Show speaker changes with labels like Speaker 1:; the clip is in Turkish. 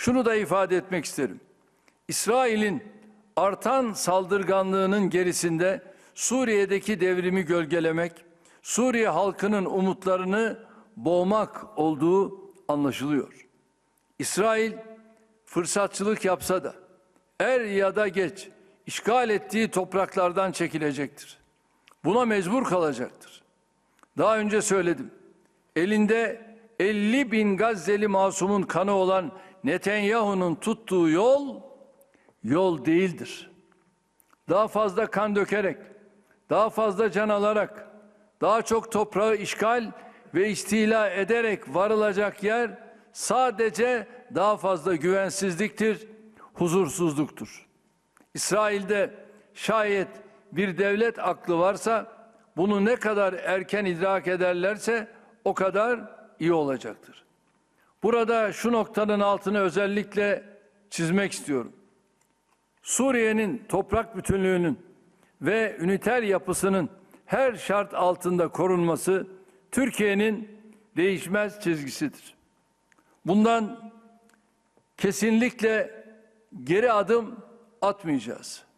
Speaker 1: Şunu da ifade etmek isterim. İsrail'in artan saldırganlığının gerisinde Suriye'deki devrimi gölgelemek, Suriye halkının umutlarını boğmak olduğu anlaşılıyor. İsrail fırsatçılık yapsa da er ya da geç işgal ettiği topraklardan çekilecektir. Buna mecbur kalacaktır. Daha önce söyledim. Elinde 50 bin Gazze'li masumun kanı olan Netanyahu'nun tuttuğu yol yol değildir. Daha fazla kan dökerek, daha fazla can alarak, daha çok toprağı işgal ve istila ederek varılacak yer sadece daha fazla güvensizliktir, huzursuzluktur. İsrail'de şayet bir devlet aklı varsa bunu ne kadar erken idrak ederlerse o kadar iyi olacaktır. Burada şu noktanın altını özellikle çizmek istiyorum. Suriye'nin toprak bütünlüğünün ve üniter yapısının her şart altında korunması Türkiye'nin değişmez çizgisidir. Bundan kesinlikle geri adım atmayacağız.